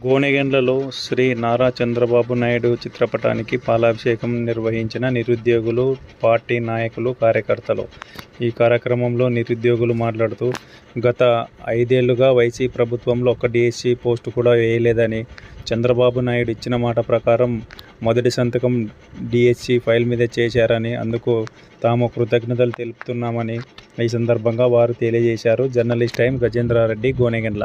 గోనెగండ్లలో శ్రీ నారా చంద్రబాబు నాయుడు చిత్రపటానికి పాలాభిషేకం నిర్వహించిన నిరుద్యోగులు పార్టీ నాయకులు కార్యకర్తలు. ఈ కార్యక్రమంలో నిరుద్యోగులు మాట్లాడుతూ గత ఐదేళ్ళుగా వైసీ ప్రభుత్వంలో ఒక్క డిఎస్సి పోస్టు కూడా వేయలేదని చంద్రబాబు నాయుడు ఇచ్చిన మాట ప్రకారం మొదటి సంతకం డిఎస్సి ఫైల్ మీద చేశారని అందుకు తాము కృతజ్ఞతలు తెలుపుతున్నామని ఈ సందర్భంగా వారు తెలియజేశారు జర్నలిస్ట్ టైం గజేంద్రారెడ్డి గోనెగండ్ల.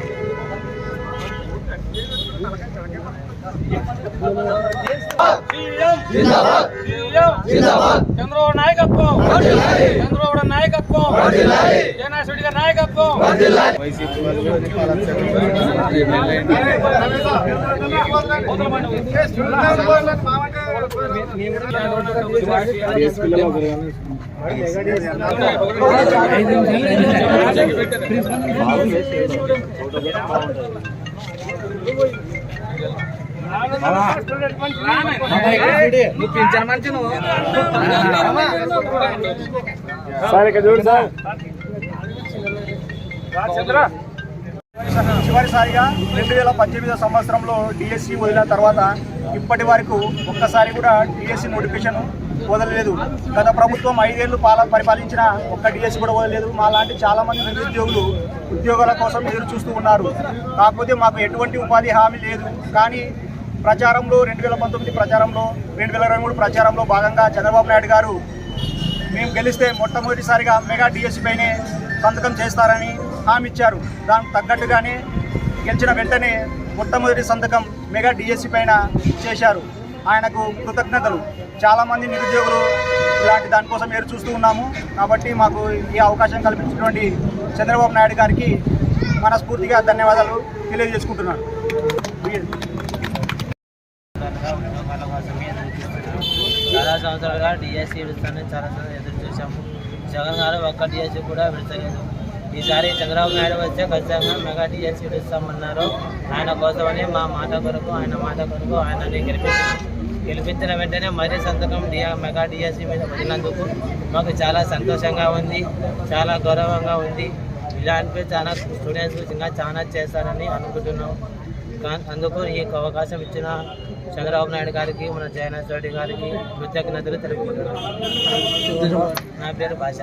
చంద్రబాబు నాయకత్వం చంద్రబాబు నాయకత్వం జగన్నాథ్ గారి నాయకత్వం చివరిసారిగా రెండు వేల పద్దెనిమిదో సంవత్సరంలో డిఎస్సి వదిలిన తర్వాత ఇప్పటి వరకు ఒక్కసారి కూడా డిఎస్సి నోటిఫికేషన్ వదలలేదు గత ప్రభుత్వం ఐదేళ్ళు పాలన పరిపాలించిన ఒక్క డిఎస్సి కూడా వదలలేదు మా లాంటి చాలా మంది నిరుద్యోగులు ఉద్యోగాల కోసం ఎదురు చూస్తూ ఉన్నారు. కాకపోతే మాకు ఎటువంటి ఉపాధి హామీ లేదు. కానీ ప్రచారంలో రెండు వేల పంతొమ్మిది ప్రచారంలో రెండు వేల ఇరవై మూడు ప్రచారంలో భాగంగా చంద్రబాబు నాయుడు గారు మేము గెలిస్తే మొట్టమొదటిసారిగా మెగా డిఎస్సిపైనే సంతకం చేస్తారని హామీ ఇచ్చారు. దానికి తగ్గట్టుగానే గెలిచిన వెంటనే మొట్టమొదటి సంతకం మెగా డిఎస్సి పైన చేశారు. ఆయనకు కృతజ్ఞతలు. చాలామంది నిరుద్యోగులు ఇలాంటి దానికోసం ఎదురు చూస్తూ ఉన్నాము. కాబట్టి మాకు ఈ అవకాశం కల్పించినటువంటి చంద్రబాబు నాయుడు గారికి మనస్ఫూర్తిగా ధన్యవాదాలు తెలియజేసుకుంటున్నాను ఉద్యోగాల కోసమే ఎదురు చూస్తున్నాము చాలా సంవత్సరాలుగా డిఎస్సి విడుస్తానని చాలా ఎదురు చూశాము. జగన్ గారు ఒక్క డిఎస్సి కూడా విడతలేదు. ఈసారి చంద్రబాబు నాయుడు వస్తే ఖచ్చితంగా మెగా డిఎస్సి విడుస్తామన్నారు. ఆయన కోసమని మా మాట కొరకు ఆయన మాట కొరకు ఆయనని గెలిపించాం గెలిపించిన వెంటనే మరీ సంతకం డిఆ మెగా డిఎస్సి మీద పడినందుకు మాకు చాలా సంతోషంగా ఉంది చాలా గౌరవంగా ఉంది. ఇలాంటివి చాలా స్టూడెంట్స్ ఇంకా చాలా చేస్తారని అనుకుంటున్నాం అందుకు ఈ అవకాశం ఇచ్చిన చంద్రబాబు నాయుడు గారికి మన జగన్నాథ్ రెడ్డి గారికి కృతజ్ఞతలు తెలుపుకుంటున్నాను. నా పేరు భాష.